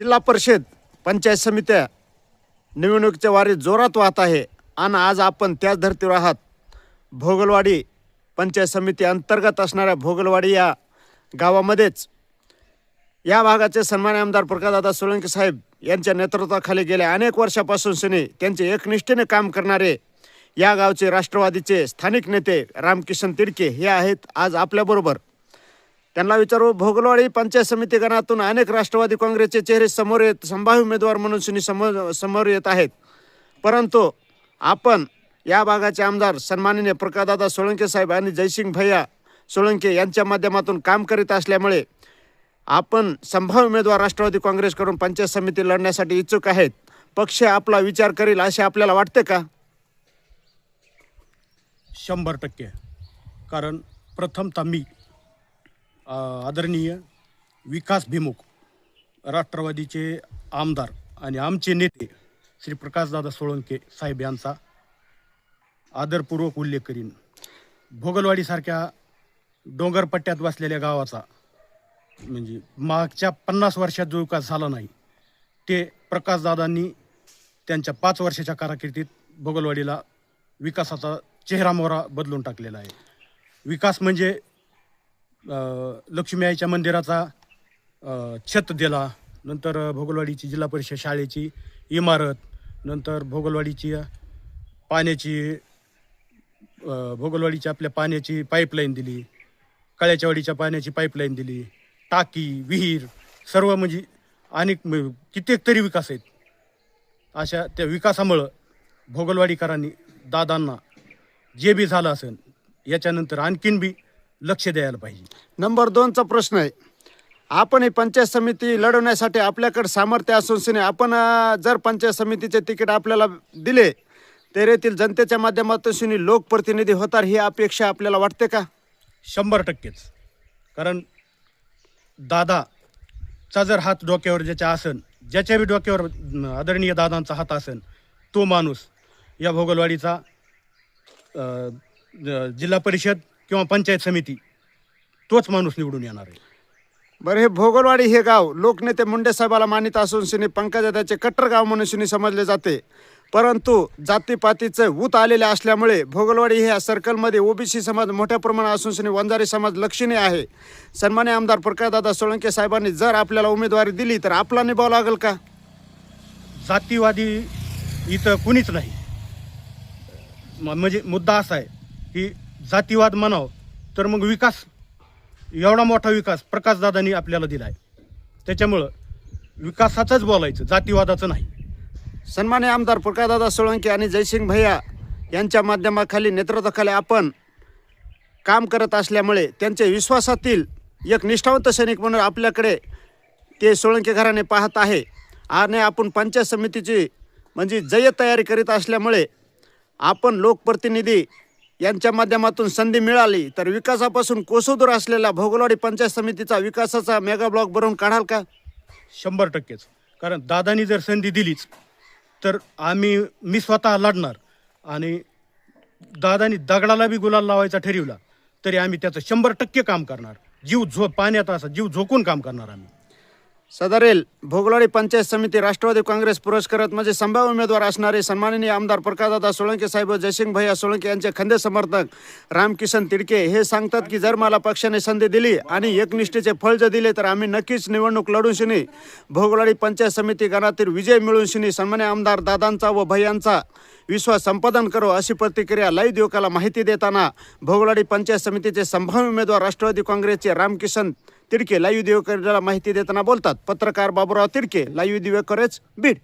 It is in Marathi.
जिल्हा परिषद पंचायत समित्या निवडणुकीच्या वारी जोरात वाहत आहे आणि आज आपण त्याच धर्तीवर आहात. भोगलवाडी पंचायत समिती अंतर्गत असणाऱ्या भोगलवाडी या गावामध्येच. या भागाचे सन्मान्य आमदार प्रकाशदादा सोलंकी साहेब यांच्या नेतृत्वाखाली गेल्या अनेक वर्षापासून शनी त्यांचे एकनिष्ठेने काम करणारे या गावचे राष्ट्रवादीचे स्थानिक नेते रामकिशन तिडके हे आहेत आज आपल्याबरोबर. त्यांना विचारू भोगलवाडी पंचायत समिती गणातून अनेक राष्ट्रवादी काँग्रेसचे चेहरे समोर येत संभाव्य उमेदवार म्हणून सुनी समोर समोर येत आहेत. परंतु आपण या भागाचे आमदार सन्माननीय प्रकाशदादा सोळंके साहेब आणि जयसिंग भैया सोळंके यांच्या माध्यमातून काम करीत असल्यामुळे आपण संभाव्य उमेदवार राष्ट्रवादी काँग्रेसकडून पंचायत समिती लढण्यासाठी इच्छुक आहेत. पक्ष आपला विचार करील असे आपल्याला वाटते का? शंभर टक्के. कारण प्रथमतः मी आदरणीय विकास भिमुख राष्ट्रवादीचे आमदार आणि आमचे नेते श्री प्रकाशदादा सोळंके साहेब यांचा आदरपूर्वक उल्लेख करीन. भोगलवाडीसारख्या डोंगरपट्ट्यात बसलेल्या गावाचा म्हणजे मागच्या पन्नास वर्षात जो विकास झाला नाही ते प्रकाशदादांनी त्यांच्या पाच वर्षाच्या कारकिर्दीत भोगलवाडीला विकासाचा चेहरा मोहरा बदलून टाकलेला आहे. विकास म्हणजे लक्ष्मी आईच्या मंदिराचा छत दिला. नंतर भोगलवाडीची जिल्हा परिषद शाळेची इमारत. नंतर भोगलवाडीची पाण्याची भोगलवाडीच्या भोगलवाडीची आपल्या पाण्याची पाईपलाईन दिली. कळ्याच्यावाडीच्या पाण्याची पाईपलाईन दिली. टाकी विहीर सर्व म्हणजे अनेक कित्येक तरी विकास आहेत. अशा त्या विकासामुळं भोगलवाडीकरांनी दादांना जे बी झालं असेल याच्यानंतर आणखीन बी लक्ष द्यायला पाहिजे. नंबर दोनचा प्रश्न आहे. आपण ही पंचायत समिती लढवण्यासाठी आपल्याकडे सामर्थ्य असून सिने आपण अं, जर पंचायत समितीचे तिकीट आपल्याला दिले तर येथील जनतेच्या माध्यमातून शिनी लोकप्रतिनिधी होणार ही अपेक्षा आपल्याला वाटते का? शंभर टक्केच. कारण दादाचा जर हात डोक्यावर ज्याच्या आसन ज्याच्या बी डोक्यावर अं, आदरणीय दादांचा हात असन तो माणूस या भोगलवाडीचा अं, ज- जिल्हा परिषद किंवा पंचायत समिती तोच माणूस निवडून येणार आहे. बरं हे भोगलवाडी हे गाव लोकनेते मुंडे साहेबाला मानित असून शिनी पंकजाताचे कट्टर गाव म्हणून शिनी समजले जाते. परंतु जातीपातीचे ऊत आलेले असल्यामुळे भोगलवाडी ह्या सर्कलमध्ये ओबीसी समाज मोठ्या प्रमाणात असून शिनी वंजारी समाज लक्षणीय आहे. सन्मान्य आमदार प्रकाशदादा सोळंके साहेबांनी जर आपल्याला उमेदवारी दिली तर आपला निभाव लागेल का? जातीवादी इथं कुणीच नाही. म्हणजे मुद्दा असा आहे की जातीवाद म्हणावं तर मग विकास एवढा मोठा विकास प्रकाशदादांनी आपल्याला दिला आहे त्याच्यामुळं विकासाचंच बोलायचं जातीवादाचं नाही. सन्मान्य आमदार प्रकाशदादा सोळंकी आणि जयसिंग भैया यांच्या माध्यमाखाली नेतृत्वाखाली आपण काम करत असल्यामुळे त्यांच्या विश्वासातील एक निष्ठावंत सैनिक म्हणून आपल्याकडे ते सोळंकी घराने पाहत आहे. आणि आपण पंचायत समितीची म्हणजे जय तयारी करीत असल्यामुळे आपण लोकप्रतिनिधी यांच्या माध्यमातून संधी मिळाली तर विकासापासून कोसोदूर असलेला भोगलवाडी पंचायत समितीचा विकासाचा मेगा ब्लॉक भरून काढाल का? शंभर टक्केच. कारण दादानी जर संधी दिलीच तर आम्ही मी स्वतः लढणार आणि दादानी दगडाला बी गुलाल लावायचा ठरवला तरी आम्ही त्याचं शंभर टक्के काम करणार. जीव झो पाण्यात असा जीव झोकून काम करणार आम्ही. सदरेल भोगलाडी पंचायत समिती राष्ट्रवादी काँग्रेस पुरस्कारात म्हणजे संभाव्य उमेदवार असणारे सन्माननीय आमदार प्रकाशदादा सोळंके साहेब जयसिंग भैया सोळंके यांचे खंदे समर्थक रामकिशन तिडके हे सांगतात की जर मला पक्षाने संधी दिली आणि एकनिष्ठेचे फळ जर दिले तर आम्ही नक्कीच निवडणूक लढून शिनी. भोगलाडी पंचायत समिती गणातील विजय मिळून शिनी सन्मान्य आमदार दादांचा व भैयांचा विश्वास संपादन करो अशी प्रतिक्रिया लाईव्ह युवकाला माहिती देताना भोगलाडी पंचायत समितीचे संभाव्य उमेदवार राष्ट्रवादी काँग्रेसचे रामकिशन तिडके लाईव्ह दिवेकरला माहिती देताना बोलतात. पत्रकार बाबूराव तिडके लाईव्ह दिवेकरच बीड.